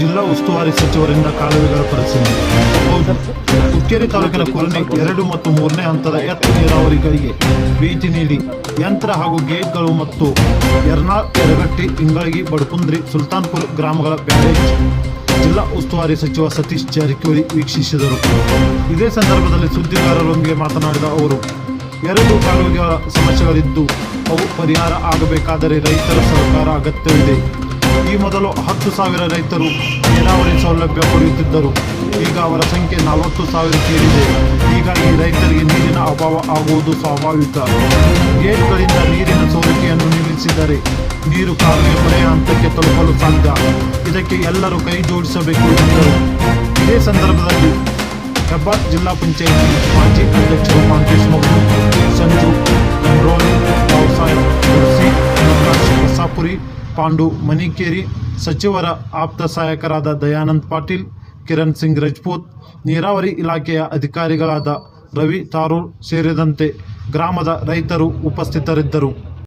ಜಿಲ್ಲಾ ಉಸ್ತುವಾರಿ ಸಚಿವರಿಂದ ಕಾಲುವೆಗಳ ಪರಿಶೀಲನೆ. ಹುಕ್ಕೇರಿ ತಾಲೂಕಿನ ಕೊರನೆ ಎರಡು ಮತ್ತು ಮೂರನೇ ಹಂತದ ಎತ್ತ ನೀರಾವರಿಗಳಿಗೆ ಭೇಟಿ ನೀಡಿ ಯಂತ್ರ ಹಾಗೂ ಗೇಟ್ಗಳು ಮತ್ತು ಎರ್ನಾಳ್ ಯರಗಟ್ಟಿ ಇಂಗಳಗಿ, ಬಡಕುಂದ್ರಿ, ಸುಲ್ತಾನ್ಪುರ್ ಗ್ರಾಮಗಳ ಬ್ಯಾರೇಜ್ ಜಿಲ್ಲಾ ಉಸ್ತುವಾರಿ ಸಚಿವ ಸತೀಶ್ ಜಾರಕಿಹೊಳಿ ವೀಕ್ಷಿಸಿದರು. ಇದೇ ಸಂದರ್ಭದಲ್ಲಿ ಸುದ್ದಿಗಾರರೊಂದಿಗೆ ಮಾತನಾಡಿದ ಅವರು, ಎರಡು ಕಾಲುವೆಗಳ ಸಮಸ್ಯೆಗಳಿದ್ದು ಅವು ಪರಿಹಾರ ಆಗಬೇಕಾದರೆ ರೈತರ ಸಹಕಾರ ಅಗತ್ಯವಿದೆ. ಈ ಮೊದಲು ಹತ್ತು ಸಾವಿರ ರೈತರು ನೀರಾವರಿ ಸೌಲಭ್ಯ ಪಡೆಯುತ್ತಿದ್ದರು. ಈಗ ಅವರ ಸಂಖ್ಯೆ ನಲವತ್ತು ಸಾವಿರ ಸೇರಿದೆ. ಹೀಗಾಗಿ ರೈತರಿಗೆ ನೀರಿನ ಅಭಾವ ಆಗುವುದು ಸ್ವಾಭಾವಿಕ. ಗೇಟ್ಗಳಿಂದ ನೀರಿನ ಸೋರಿಕೆಯನ್ನು ನಿಲ್ಲಿಸಿದರೆ ನೀರು ಕಾಲುವೆ ಕೊನೆಯ ಹಂತಕ್ಕೆ ತಲುಪಲು ಸಾಧ್ಯ. ಇದಕ್ಕೆ ಎಲ್ಲರೂ ಕೈ ಜೋಡಿಸಬೇಕು ಎಂದರು. ಇದೇ ಸಂದರ್ಭದಲ್ಲಿ ಹೆಬ್ಬಾಳ್ ಜಿಲ್ಲಾ ಪಂಚಾಯಿತಿ ಮಾಜಿ ಅಧ್ಯಕ್ಷರು ಮಾಂತೇಶ್ ಮಗು ಪಾಂಡು, ಮನಿಕೇರಿ, ಸಚಿವರ ಆಪ್ತ ಸಹಾಯಕರಾದ ದಯಾನಂದ್ ಪಾಟೀಲ್, ಕಿರಣ್ ಸಿಂಗ್ ರಜಪೂತ್, ನೀರಾವರಿ ಇಲಾಖೆಯ ಅಧಿಕಾರಿಗಳಾದ ರವಿ ತಾರೂರ್ ಸೇರಿದಂತೆ ಗ್ರಾಮದ ರೈತರು ಉಪಸ್ಥಿತರಿದ್ದರು.